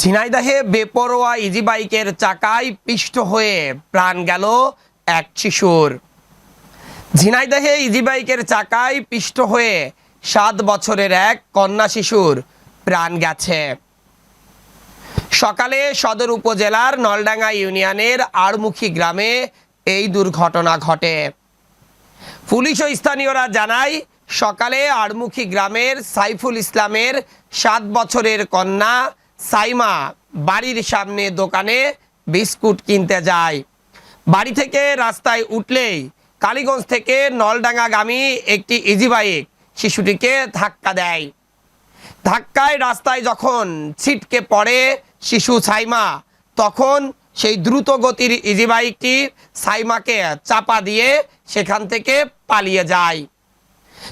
ঝিনাইদাহে বেপরোয়া ইজি বাইকের চাকায় পিষ্ট হয়ে প্রাণ গেল এক শিশুর। ঝিনাইদাহে ইজি বাইকের চাকায় পিষ্ট হয়ে সাত বছরের এক কন্যা শিশুর প্রাণ গেছে। সকালে সদর উপজেলার নলডাঙ্গা ইউনিয়নের আড়মুখী গ্রামে এই দুর্ঘটনা ঘটে। পুলিশ ও স্থানীয়রা জানায়, সকালে আড়মুখী গ্রামের সাইফুল ইসলামের সাত বছরের কন্যা সাইমা বাড়ির সামনে দোকানে বিস্কুট কিনতে যায়। বাড়ি থেকে রাস্তায় উঠলেই কালীগঞ্জ থেকে নলডাঙ্গাগামী একটি ইজি বাইক শিশুটিকে ধাক্কা দেয়। ধাক্কায় রাস্তায় যখন ছিটকে পড়ে শিশু সাইমা, তখন সেই দ্রুত গতির ইজি বাইকটি সাইমাকে চাপা দিয়ে সেখান থেকে পালিয়ে যায়।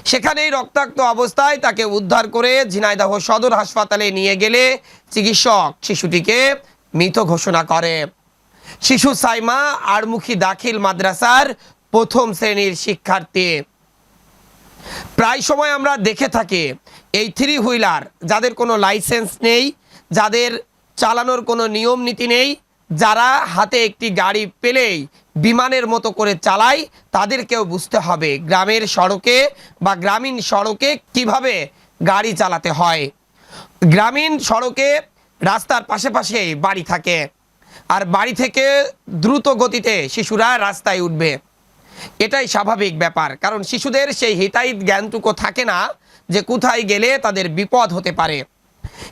সেখানেই রক্তাক্ত অবস্থায় তাকে উদ্ধার করে ঝিনাইদহ সদর হাসপাতালে নিয়ে গেলে চিকিৎসক শিশুটিকে মৃত ঘোষণা করে। শিশু সাইমা আড়মুখী দাখিল মাদ্রাসার প্রথম শ্রেণির শিক্ষার্থী। প্রায় সময় আমরা দেখে থাকি, এই থ্রি হুইলার যাদের কোনো লাইসেন্স নেই, যাদের চালানোর কোনো নিয়ম নীতি নেই, যারা হাতে একটি গাড়ি পেলেই বিমানের মতো করে চালায় তাদেরকেও বুঝতে হবে গ্রামের সড়কে বা গ্রামীণ সড়কে কীভাবে গাড়ি চালাতে হয়। গ্রামীণ সড়কে রাস্তার পাশে পাশে বাড়ি থাকে আর বাড়ি থেকে দ্রুত গতিতে শিশুরা রাস্তায় উঠবে। এটাই স্বাভাবিক ব্যাপার, কারণ শিশুদের সেই হিতাহিত জ্ঞানটুকু থাকে না যে কোথায় গেলে তাদের বিপদ হতে পারে।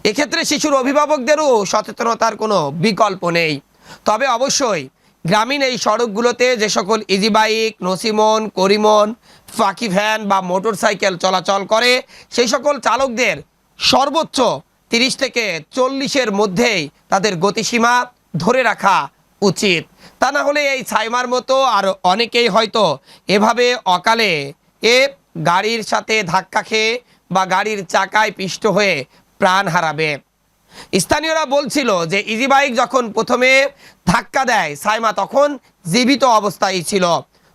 এক্ষেত্রে শিশুর অভিভাবকদেরও সচেতনতার কোনো বিকল্প নেই। তবে অবশ্যই গ্রামীণ এই সড়কগুলোতে যে সকল ইজি বাইক নসিমন, করিমন, ফাঁকি ভ্যান বা মোটর সাইকেল চলাচল করে, সেই সকল চালকদের সর্বোচ্চ তিরিশ থেকে চল্লিশের মধ্যেই তাদের গতিসীমা ধরে রাখা উচিত। তা না হলে এই সাইমার মতো আর অনেকেই হয়তো এভাবে অকালে এ গাড়ির সাথে ধাক্কা খেয়ে বা গাড়ির চাকায় পিষ্ট হয়ে প্রাণ হারাবে। স্থানীয়রা বলছিল যে ইজি বাইক যখন প্রথমে ধাক্কা দেয় সাইমা তখন জীবিত অবস্থায় ছিল।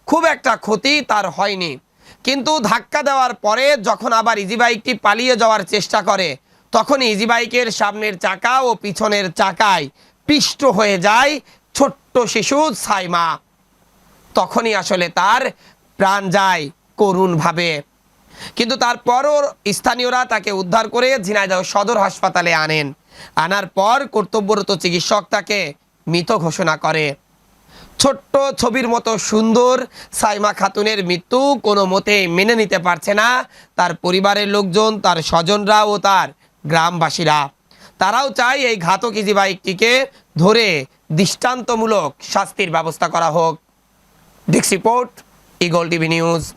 খুব একটা ক্ষতি তার হয়নি। কিন্তু ধাক্কা দেওয়ার পরে যখন আবার ইজি বাইকটি পালিয়ে যাওয়ার চেষ্টা করে, তখন ইজি বাইকের সামনের চাকা ও পিছনের চাকায় পিষ্ট হয়ে যায় ছোট্ট শিশু সাইমা। তখনই আসলে তার প্রাণ যায় করুণভাবে। কিন্তু তারপরও স্থানীয়রা তাকে উদ্ধার করে ঝিনাইদহ সদর হাসপাতালে আনেন। আনার পর কর্তব্যরত চিকিৎসক তাকে মৃত ঘোষণা করে। ছোট্ট ছবির মতো সুন্দর সাইমা খাতুনের মৃত্যু কোনো মতেই মেনে নিতে পারছে না। তার পরিবারের লোকজন, তার স্বজনরা ও তার গ্রামবাসীরা। তারাও চায় এই ঘাতক ইজি বাইকটিকে ধরে দৃষ্টান্তমূলক শাস্তির ব্যবস্থা করা হোক। ডিক্স রিপোর্ট, ইগল টিভি নিউজ।